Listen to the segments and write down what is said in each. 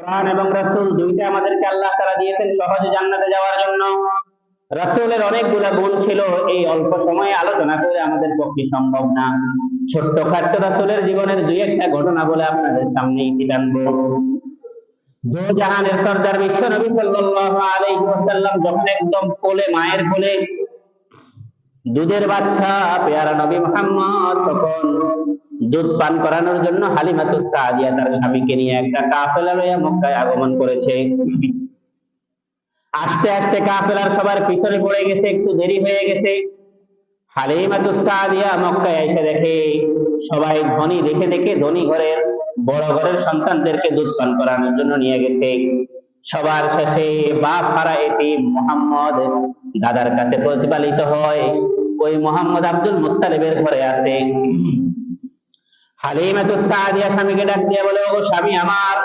কোরআন এবং রাসূল দুইটা আমাদেরকে আল্লাহ তাআলা দিয়েছেন সহজে জান্নাতে যাওয়ার জন্য। রাসূলের অনেকগুলো গুণ ছিল, এই অল্প সময়ে আলোচনা করে আমাদের পক্ষে সম্ভব না। ছোট্ট খাট্ট রাসূলের জীবনের দুই একটা ঘটনা বলে আপনাদের সামনে ইতি টানবো দো জাহানের সর্দার বিশ্ব নবী সাল্লাল্লাহু আলাইহি ওয়াসাল্লাম যখন একদম কোলে, মায়ের কোলে দুধের বাচ্চা, পেয়ারা নবী মুহাম্মদ তখন দুধ পান করানোর জন্য হালিমাতুস সাদিয়া তার স্বামীকে নিয়ে একটা কাফেলা লইয়া মক্কায় আগমন করেছে। আস্তে আস্তে কাফেলার সবার পিছনে পড়ে গেছে, একটু দেরি হয়ে গেছে। হালিমাতুস সাদিয়া মক্কায় এসে দেখে সবাই ধনী, দেখে দেখে ধনী ঘরের, বড় ঘরের সন্তানদেরকে দুধ পান করানোর জন্য নিয়ে গেছে। সবার শেষে বাপ হারা এটি মোহাম্মদ দাদার কাছে প্রতিপালিত হয়। ওই মোহাম্মদ আব্দুল মুত্তালিবের ঘরে আছে। হালিমাতুস সাদিয়া স্বামীকে ডাক দিয়ে বলে, ও স্বামী আমার,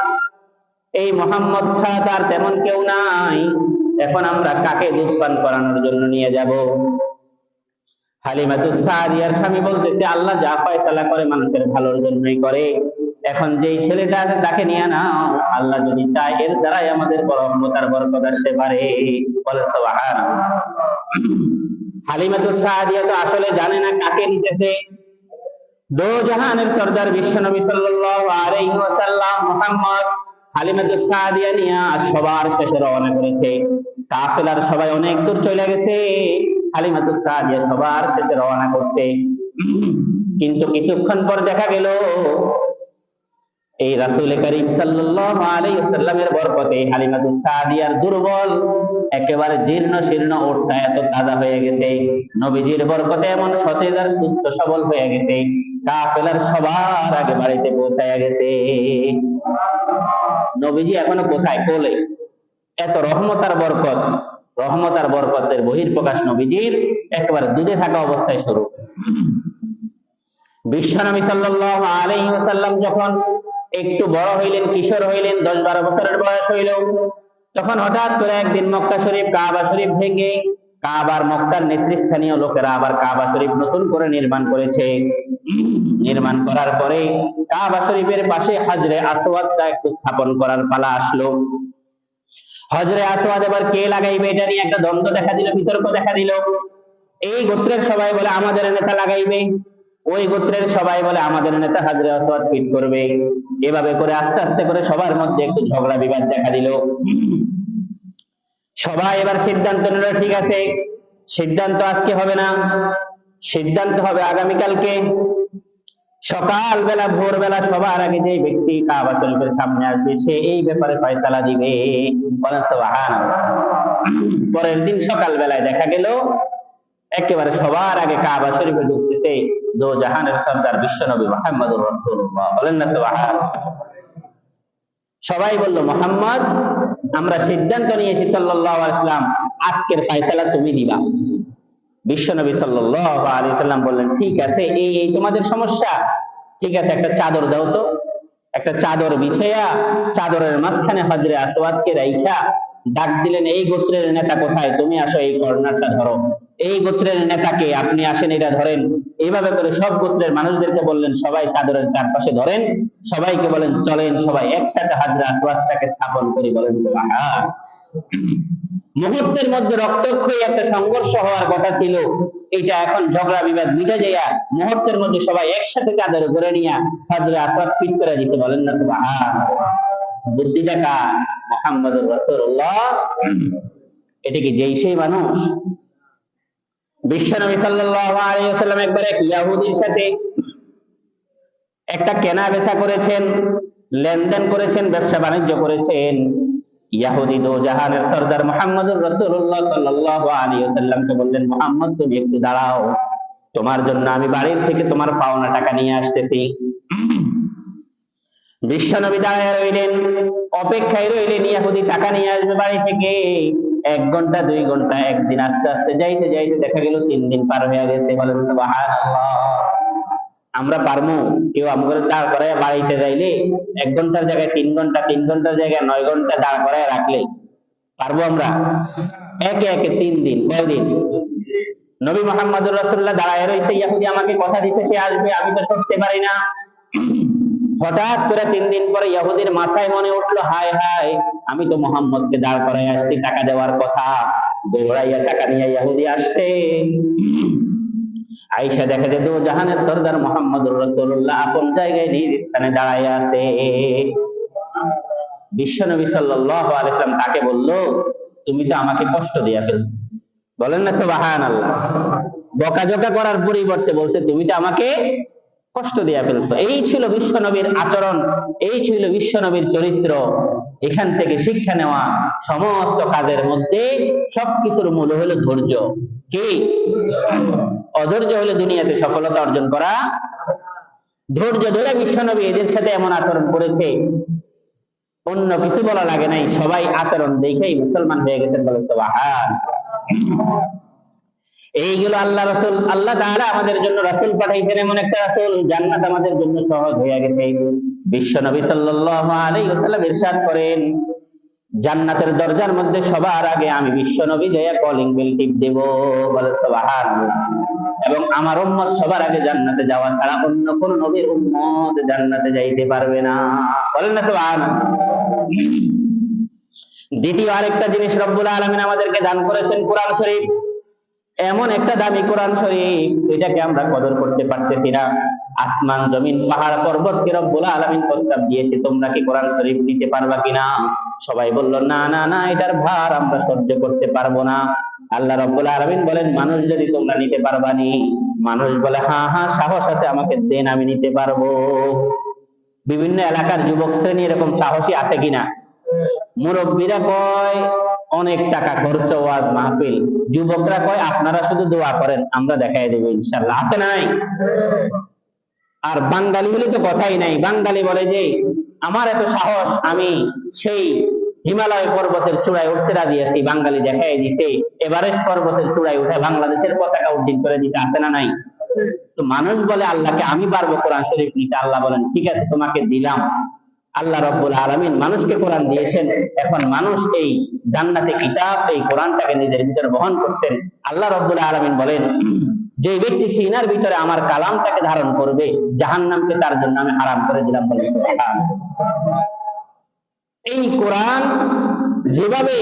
এই মোহাম্মদ ছাড়া তার তেমন কেউ নাই। এখন আমরা কাকে দুধ পান করানোর জন্য নিয়ে যাব? হালিমাতুস সাদিয়ার স্বামী বলতেছে, আল্লাহ যা ফয়সালা করে মানুষের ভালোর জন্যই করে। এখন যেই ছেলেটা আছে তাকে নিয়ে নাও। আল্লাহ যদি চায়, এর দ্বারাই আমাদের বড় রহমতার বরকত আসতে পারে। বলে, সুবহানাল্লাহ। হালিমাতুস সাদিয়া তো আসলে জানে না কাকে নিতেছে দো জাহানের সর্দার সবার শেষে রওনা করেছে। কাফেলার সবাই অনেক দূর চলে গেছে। সবার শেষে রওনা করছে। কিন্তু কিছুক্ষণ পর দেখা গেল, এই রাসূল করিম সাল্লাল্লাহু আলাইহি ওয়াসাল্লামের বরকতে দুর্বল একেবারে জীর্ণ শীর্ণ ওঠটা এত তাজা হয়ে গেছে। নবীজির বরকতে এমন সতেজ আর সুস্থ সবল হয়ে গেছে। কাফেলার সবার আগে বাড়িতে পৌঁছায় গেছে। নবীজি এখনও কোথায়? কোলে। এত রহমত আর বরকত। রহমত আর বরকতের বহির প্রকাশ নবীজির একেবারে দুধে থাকা অবস্থায় শুরু। বিশ্বনবী সাল্লাল্লাহু আলাইহি ওয়াসাল্লাম যখন একটু বড় হইলেন, কিশোর হইলেন, দশ বারো বছরের বয়স হইল তখন হঠাৎ করে একদিন মক্কা শরীফ, কাবা শরীফ ভেঙে কাবার মক্কার নেতৃস্থানীয় লোকেরা আবার কাবা শরীফ নতুন করে নির্মাণ করেছে। নির্মাণ করার পরে কাবা শরীফের পাশে হাজরে আসওয়াদটা একটু স্থাপন করার পালা আসলো। হজরে আসওয়াদ এবার কে লাগাইবে এটা নিয়ে একটা দ্বন্দ্ব দেখা দিল, বিতর্ক দেখা দিল। এই গোত্রের সবাই বলে, আমাদের নেতা লাগাইবে। ওই গোত্রের সবাই বলে, আমাদের নেতা হাজরে আসওয়াদ ফিট করবে। এভাবে করে আস্তে আস্তে করে সবার মধ্যে একটু ঝগড়া বিবাদ দেখা দিল। সবাই এবার সিদ্ধান্ত নিল, ঠিক আছে। সিদ্ধান্ত আজকে হবে না। সিদ্ধান্ত হবে আগামীকালকে। সকালবেলা, ভোরবেলা সবার আগে যে ব্যক্তি কাবা শরীফের সামনে আসবে, সে এই ব্যাপারে ফয়সালা দিবে। পরের দিন সকালবেলায় দেখা গেল, একেবারে সবার আগে কাবা শরীফে ঢুকতেছে দো জাহানের সর্দার বিশ্বনবী মোহাম্মদুর রাসূলুল্লাহ। বলেন না সবাই বলল, মোহাম্মদ আমরা সিদ্ধান্ত নিয়েছি সাল্লাম আজকের ফাইসালা তুমি দিবা। বিশ্বনবী নবী সাল্লাম বললেন, ঠিক আছে, এই এই তোমাদের সমস্যা। ঠিক আছে, একটা চাদর দাও তো। একটা চাদর বিছাইয়া, চাদরের মাঝখানে হাজরে আসওয়াদকে রাইখা ডাক দিলেন, এই গোত্রের নেতা কোথায়? তুমি আসো, এই কর্নারটা ধরো। এই গোত্রের নেতাকে আপনি আসেন, এটা ধরেন। এইভাবে করে সব গোত্রের মানুষদেরকে বললেন, সবাই চাদরের চারপাশে ধরেন। সবাইকে বলেন, চলেন সবাই একসাথে হাজরা আসওয়াদটাকে স্থাপন করি, বলেন। মুহূর্তের মধ্যে রক্তক্ষয়ী একটা সংঘর্ষ হওয়ার কথা ছিল। এটা এখন ঝগড়া বিবাদ মিটে যাইয়া মুহূর্তের মধ্যে সবাই একসাথে চাদরে করে নিয়া হাজরা আসাদ ফিট করে দিতে বলেন না সুবহানাল্লাহ। বুদ্ধিটা কার? মোহাম্মদুর রাসূলুল্লাহ। এটা কি যেই সেই মানুষ? বিশ্বনবী ওয়াসাল্লাম একবার এক ইয়াহুদির সাথে একটা কেনা বেচা করেছেন, লেনদেন করেছেন, ব্যবসা বাণিজ্য করেছেন। ইয়াহুদি দো জাহানের সর্দার ওয়াসাল্লামকে বললেন, মোহাম্মদ, তুমি একটু দাঁড়াও। তোমার জন্য আমি বাড়ির থেকে তোমার পাওনা টাকা নিয়ে আসতেছি। বিশ্বনবী দাঁড়ায় রইলেন, অপেক্ষায় রইলেন, ইয়াহুদি টাকা নিয়ে আসবে বাড়ি থেকে। এক ঘণ্টা, দুই ঘণ্টা, একদিন আস্তে আস্তে যাইতে যাইতে দেখা গেল তিন দিন পার হয়ে গেছে। বলেন আমরা পারমু? কেউ আমাদের দাঁড় করায় বাড়িতে যাইলে এক ঘণ্টার জায়গায় তিন ঘণ্টা, তিন ঘণ্টার জায়গায় নয় ঘণ্টা দাঁড় করায় রাখলে পারব আমরা? একে একে তিন দিন কয়দিন নবী মোহাম্মদুর রাসূলুল্লাহ দাঁড়ায় রয়েছে ইয়াহুদি আমাকে কথা দিতে, সে আসবে, আমি তো সরতে পারি না। হঠাৎ করে তিন দিন পরে ইহুদির মাথায় মনে উঠল, হায় হায়, আমি তো মোহাম্মদকে দাঁড় করাই আসছি, টাকা দেওয়ার কথা। দৌড়াইয়া টাকা নিয়ে ইহুদি আসছে। আইসা দেখা দো জাহানের সর্দার মোহাম্মদ রসুল্লাহ আপন জায়গায় নিজ স্থানে দাঁড়াইয়া আছে। বিশ্বনবী সাল্লাল্লাহু আলাইহি সাল্লাম তাকে বলল, তুমি তো আমাকে কষ্ট দিয়া ফেলছো। বলেন না, সুবহানাল্লাহ। বকাঝকা করার পরিবর্তে বলছে, তুমি তো আমাকে কষ্ট দিয়া ফেলছো এই ছিল বিশ্বনবীর আচরণ, এই ছিল বিশ্বনবীর চরিত্র। এখান থেকে শিক্ষা নেওয়া, সমস্ত কাজের মধ্যে সবকিছুর মূল হলো ধৈর্য। কি? অধৈর্য হলে দুনিয়াতে সফলতা অর্জন করা। ধৈর্য ধরে বিশ্বনবী এদের সাথে এমন আচরণ করেছে। অন্য কিছু বলা লাগে নাই। সবাই আচরণ দেখেই মুসলমান হয়ে গেছেন বলে, সুবহান। এইগুলো আল্লাহ রসুল, আল্লাহ তাআলা আমাদের জন্য রাসূল পাঠাইছেন এমন একটা রাসূল। জান্নাত আমাদের জন্য সহজ হয়ে গেছে বিশ্ব নবী ওয়াসাল্লাম ইরশাদ করেন, জান্নাতের দরজার মধ্যে সবার আগে আমি বিশ্ব নবী যাইয়া কলিং বেল টিপ দেব, বলে সুবহান এবং আমার উম্মত সবার আগে জান্নাতে যাওয়া ছাড়া অন্য কোন নবীর উম্মত জান্নাতে যাইতে পারবে না। বলেন না সুবহান দ্বিতীয় আরেকটা জিনিস রব্বুল আলামিন আমাদেরকে দান করেছেন কোরআন শরীফ। এমন একটা দামি কোরআন শরীফ, এটাকে আমরা কদর করতে পারতেছি না। আসমান, জমিন, পাহাড় পর্বত পর্বতকে রব্বুল আলামিন প্রস্তাব দিয়েছে, তোমরা কি কোরআন শরীফ নিতে পারবা কিনা? সবাই বলল, না না না, এটার ভার আমরা সহ্য করতে পারব না। আল্লাহ রব্বুল আলামিন বলেন, মানুষ যদি তোমরা নিতে পারবানি মানুষ বলে হ্যাঁ হ্যাঁ সাহস আছে আমাকে দেন, আমি নিতে পারব। বিভিন্ন এলাকার যুবক শ্রেণি এরকম সাহসী আছে কিনা? মুরব্বীরা কয় অনেক টাকা খরচ ওয়াজ মাহফিল। যুবকরা কয়, আপনারা শুধু দোয়া করেন, আমরা দেখাই দেবো ইনশাল্লাহ আছে নাই। আর বাঙালি বলে তো কথাই নাই। বাঙালি বলে যে, আমার এত সাহস, আমি সেই হিমালয় পর্বতের চূড়ায় উঠতে রাজি আছি। বাঙালি দেখাই দিছে, এভারেস্ট পর্বতের চূড়ায় উঠে বাংলাদেশের পতাকা উড্ডীন করে দিছে। আছে না নাই। তো মানুষ বলে, আল্লাহকে আমি পারব কোরআন শরীফ নিতে। আল্লাহ বলেন, ঠিক আছে, তোমাকে দিলাম। আল্লাহ রব্বুল আলমিন মানুষকে কোরআন দিয়েছেন। এখন মানুষ এই জান্নাতে কিতাব, এই কোরআনটাকে নিজের ভিতরে বহন করছেন। আল্লাহ রব্বুল আলমিন বলেন, যে ব্যক্তি সিনার ভিতরে আমার কালামটাকে ধারণ করবে, জাহান্নামকে তার জন্য আমি হারাম করে দিলাম বলে এই কোরআন যেভাবে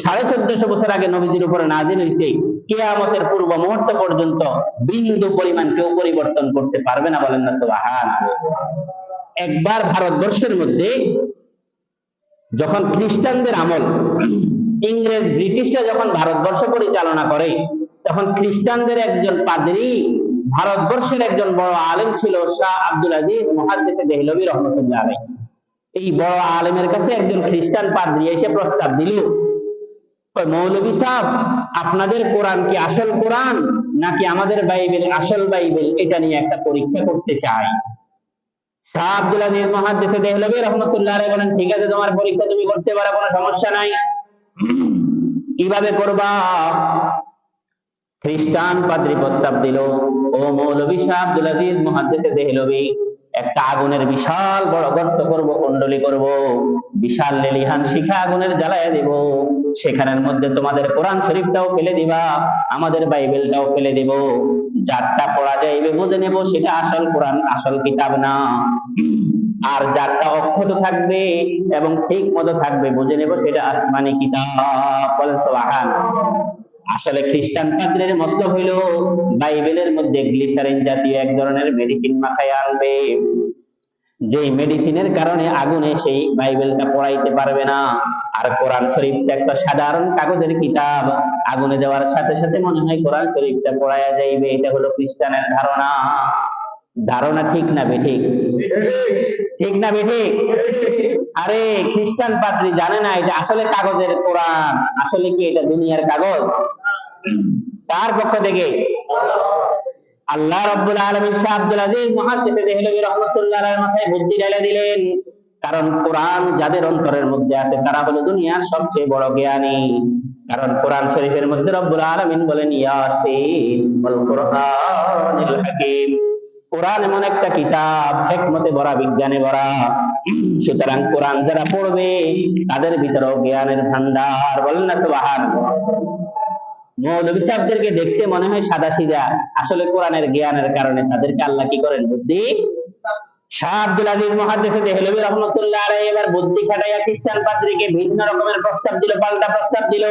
সাড়ে চোদ্দশো বছর আগে নবীজির উপরে নাজিল হয়েছে কেয়ামতের পূর্ব মুহূর্ত পর্যন্ত বিন্দু পরিমাণ কেউ পরিবর্তন করতে পারবে না বলেন না সুবহান একবার ভারতবর্ষের মধ্যে যখন খ্রিস্টানদের আমল ইংরেজ ব্রিটিশরা যখন ভারতবর্ষ পরিচালনা করে তখন খ্রিস্টানদের একজন পাদ্রী ভারতবর্ষের একজন বড় আলেম ছিল শাহ আব্দুল আজিজ মহাদ্দেশে দেহলবী রহমতুল্লাহ আলাই এই বড় আলেমের কাছে একজন খ্রিস্টান পাদ্রী এসে প্রস্তাব দিল কয়, সাহ আপনাদের কোরআন কি আসল কোরআন নাকি আমাদের বাইবেল আসল বাইবেল? এটা নিয়ে একটা পরীক্ষা করতে চাই। শাহ আব্দুল আগুনের বিশাল বড় গর্ত করব, কুণ্ডলি করব, বিশাল লেলিহান শিখা আগুনের জ্বালায় দেব, সেখানের মধ্যে তোমাদের কোরআন শরীফটাও ফেলে দিবা, আমাদের বাইবেলটাও ফেলে দেব, যারটা পড়া যাইবে বুঝে নেব, সেটা আসল কোরআন, আসল কিতাব না। আর যারটা অক্ষত থাকবে এবং ঠিক মতো থাকবে, বুঝে নেব সেটা আসমানি কিতাব। আসলে খ্রিস্টান পাদ্রের মতলব হইল, বাইবেলের মধ্যে গ্লিসারিন জাতীয় এক ধরনের মেডিসিন মাথায় আনবে। যেই মেডিসিনের কারণে আগুনে সেই বাইবেলটা পড়াইতে পারবে না। আর কোরআন শরীফটা একটা সাধারণ কাগজের কিতাব। আগুনে দেওয়ার সাথে সাথে মনে হয় কোরআন শরীফটা পড়াইয়া যাইবে, এটা হলো খ্রিস্টানের ধারণা। ধারণা ঠিক না বেঠিক ঠিক? না বেঠিক আরে খ্রিস্টান পাত্রী জানে না এটা আসলে কাগজের কোরআন, আসলে কি এটা দুনিয়ার কাগজ? তার পক্ষ থেকে? আল্লাহ রাব্বুল আলামিন শাহ আব্দুল আজিজ দেহলভী রাহমাতুল্লাহ মাথায় বুদ্ধি দিলেন। কারণ কোরআন যাদের অন্তরের মধ্যে আছে, তারা হলো দুনিয়ার সবচেয়ে বড় জ্ঞানী। কারণ কোরআন শরীফের মধ্যে রব্বুল আলামিন বলেন, ইয়াসিন কোরআন এমন একটা কিতাব, হিকমতে ভরা, বিজ্ঞানে ভরা। সুতরাং কোরআন যারা পড়বে, তাদের ভিতরেও জ্ঞানের ভান্ডার, বলেন না সুবহান। মৌলভী সাহেবদেরকে দেখতে মনে হয় সাদা সিধা আসলে কোরআনের জ্ঞানের কারণে তাদেরকে আল্লাহ কি করেন? বুদ্ধি? শাহ আব্দুল আজিজ মহাদেশে দেহলবী রহমতুল্লাহ আলাইহি এবার বুদ্ধি খাটাইয়া খ্রিস্টান পাদ্রীকে ভিন্ন রকমের প্রস্তাব দিল, পাল্টা প্রস্তাব দিল।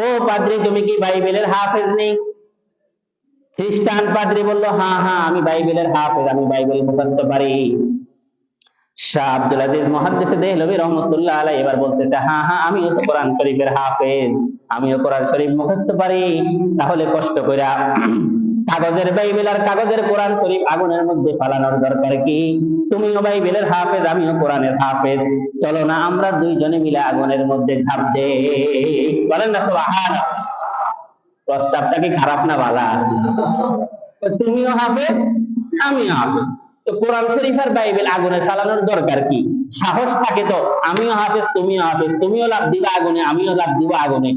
ও পাদ্রী, তুমি কি বাইবেলের হাফেজ নেই? খ্রিস্টান পাদ্রী বলল হ্যাঁ হ্যাঁ আমি বাইবেলের হাফেজ, আমি বাইবেল মুখস্থ পারি। শাহ আব্দুল আজিজ মহাদ্দেশে দেহলবী রহমতুল্লাহ আলাই এবার বলতেছে হ্যাঁ হ্যাঁ আমিও তো কোরআন শরীফের হাফেজ, আমিও কোরআন শরীফ মুখস্থ পারি। তাহলে কষ্ট কাগজের বাইবেল আর কাগজের কোরআন শরীফ আগুনের মধ্যে ফালানোর দরকার কি? তুমিও বাইবেলের হাফেজ, আমিও কোরআনের হাফেজ। চলো না, আমরা দুইজনে মিলে আগুনের মধ্যে ঝাঁপ দে বলেন না তো প্রস্তাবটা কি খারাপ না বালা। তুমিও হাফেজ আমিও হাফেজ তো কোরআন শরীফ আর বাইবেল আগুনে চালানোর দরকার কি? সাহস থাকে তো, আমিও হাফেজ, তুমিও হাফেজ। তুমিও লাভ দিবা আগুনে, আমিও লাভ দিব আগুনে।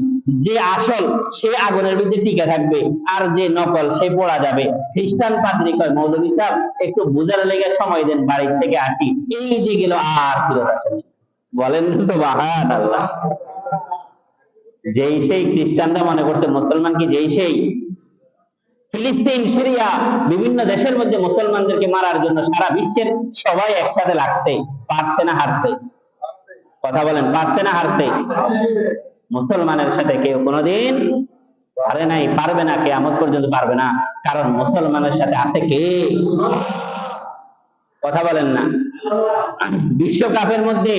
যে আসল, সে আগুনের ভিতরে টিকে থাকবে, আর যে নকল, সে পড়া যাবে। খ্রিস্টান পাদ্রী কয় মৌলভী সাহেব, একটু বুঝার লেগে সময় দেন, বাড়ির থেকে আসি। এই যে গেল আর ফিরত আসেনি। বলেন তো বাহান আল্লাহ যেই সেই খ্রিস্টানরা মনে করছে মুসলমান কি যেই সেই? ফিলিস্তিন, সিরিয়া, বিভিন্ন দেশের মধ্যে মুসলমানদেরকে মারার জন্য সারা বিশ্বের সবাই একসাথে লাগতে পারছে না হারতে। কথা বলেন, পারছে না হারতে। মুসলমানের সাথে কেউ কোনোদিন পারে নাই, পারবে না কে কেয়ামত পর্যন্ত পারবে না। কারণ মুসলমানের সাথে আছে কে? কথা বলেন না। বিশ্বকাপের মধ্যে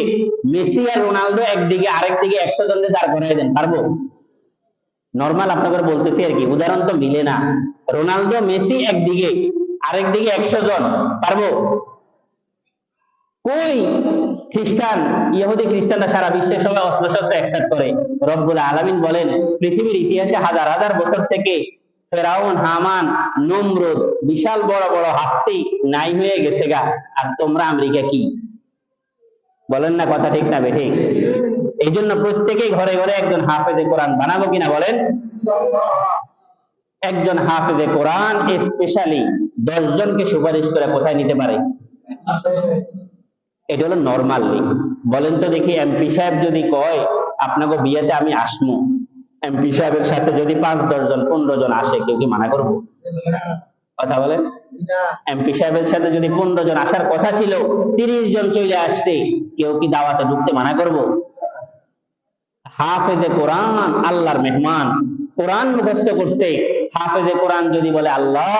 মেসি আর রোনালদো একদিকে আরেক দিকে একশো জনকে দাঁড় করাই দেন। পারব? নর্মাল আপনাদের বলতেছি আর কি। উদাহরণ তো মিলে না। রোনালদো, মেসি একদিকে আরেক দিকে একশো জন। পারব? কই? খ্রিস্টান, ইহুদি খ্রিস্টানরা সারা বিশ্বের সবাই অস্ত্র শস্ত্র একসাথ করে। রব্বুল আলামিন বলেন, পৃথিবীর ইতিহাসে হাজার হাজার বছর থেকে ফেরাউন হামান, নমরুদ, বিশাল বড় বড় হাতি নাই হয়ে গেছে গা। আর তোমরা আমেরিকা কি? বলেন না কথা ঠিক না বেঠে। এই জন্য প্রত্যেকেই ঘরে ঘরে একজন হাফেজে কোরআন বানাবো কিনা বলেন? একজন হাফেজে কোরআন স্পেশালি দশ জনকে সুপারিশ করে কোথায় নিতে পারে? এটা হলো নর্মালি বলেন তো দেখি এমপি সাহেব যদি কয়, আপনাকে বিয়েতে আমি আসমু এমপি সাহেবের সাথে যদি পাঁচ, দশ জন, পনেরো জন আসে, কেউ কি মানা করব? কথা বলেন? এমপি সাহেবের সাথে যদি পনেরো জন আসার কথা ছিল, তিরিশ জন চলে আসতে, কেউ কি দাওয়াতে ঢুকতে মানা করব? হাফেজে কোরআন আল্লাহর মেহমান। কোরআন মুখস্থ করতে, হাফেজে কোরআন যদি বলে, আল্লাহ,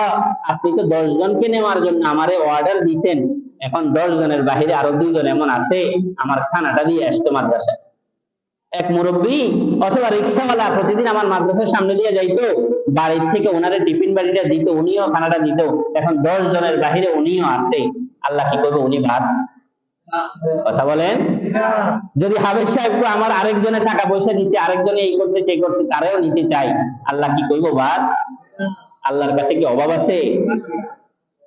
আপনি তো দশ জনকে নেওয়ার জন্য আমারে অর্ডার দিতেন। এখন দশ জনের বাহিরে আরও দুইজন এমন আছে, আমার খানাটা দিয়ে আসতো মাদ্রাসায়। এক মুরব্বী অথবা রিক্সাওয়ালা প্রতিদিন আমার মাদ্রাসার সামনে দিয়ে যাইতো। বাড়ির থেকে ওনারে টিফিন বাড়িটা দিত, উনিও খানাটা দিত। এখন দশ জনের বাহিরে উনিও আছে। আল্লাহ কি করবে? উনি ভাত। কথা বলেন? যদি হাবেজ সাহেবকে আমার আরেকজনে টাকা পয়সা দিচ্ছে আরেকজনে এই করতে সেই করতে তারাও নিতে চাই আল্লাহ কি করব ভাত? আল্লাহর কাছে কি অভাব আছে?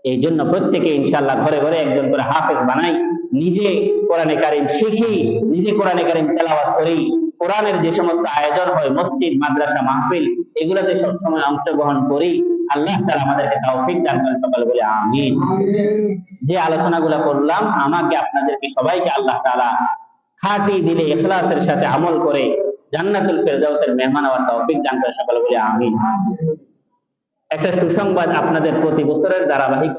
এই জন্য প্রত্যেকে ইনশাল্লাহ ঘরে ঘরে একজন করে হাফেজ বানাই। নিজে কোরআনে কারিম শিখি নিজে কোরআনে কারিম তেলাওয়াত করি। কোরআনের যে সমস্ত আয়োজন হয় মসজিদ মাদ্রাসা মাহফিল এগুলোতে সবসময় অংশগ্রহণ করি। আল্লাহ তাআলা আমাদেরকে তৌফিক দান করেন সকালে বলে আমিন। যে আলোচনাগুলো করলাম আমাকে আপনাদেরকে সবাইকে আল্লাহ তাআলা খাঁটি দিলে ইখলাসের সাথে আমল করে জান্নাতুল ফেরদাউসের মেহমান হওয়ার তৌফিক দান করেন সকালে বলে আমিন। একটা সুসংবাদ আপনাদের প্রতি বছরের ধারাবাহিক